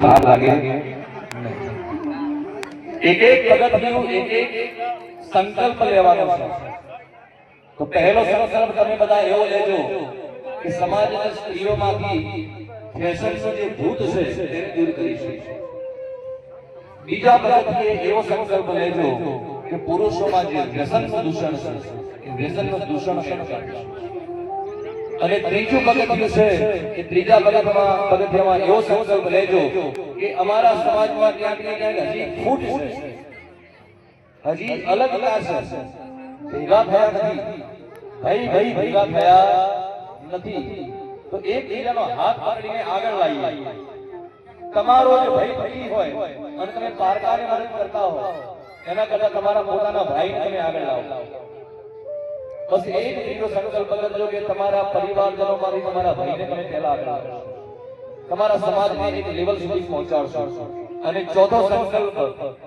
ભાગ લાગે એક એક પગથિયું એક એક સંકલ્પ લેવાનો છે તો પહેલો સંકલ્પ તમે બધા એવો લેજો કે સમાજના સ્ત્રીઓમાંથી ફેશનનો જે ભૂત છે તેને દૂર કરીશું બીજા પગથિયે એવો સંકલ્પ લેજો કે પુરુષોમાં જે વ્યસનનું દૂષણ છે એ વ્યસનનું દૂષણ કેમ કરીશું અને ત્રીજું પગથિયું છે કે ત્રીજા પગથિયામાં પગથિયામાં એવો સંકલ્પ લેજો કે અમારા સમાજમાં ક્યાંક ને ક્યાંક હજી ફૂટ હજી અલગ છે. ભેગા થયા નથી. ભાઈ ભાઈ ભેગા થયા નથી. તો એક બીજાનો હાથ પકડીને આગળ લાવી તમારો જે ભાઈ ભાઈ હોય અને તમે પારકાને મદદ કરતા હો. એના કરતા તમારા પોતાના ભાઈને તમે આગળ લાવો. બસ એક બીજો સંકલ્પ કરજો કે તમારા પરિવારજનોમાંથી તમારા ભાઈને તમે પહેલા આગળ તમારા સમાજને એક લેવલ સુધી પહોંચાડશો. અને ચોથો સંકલ્પ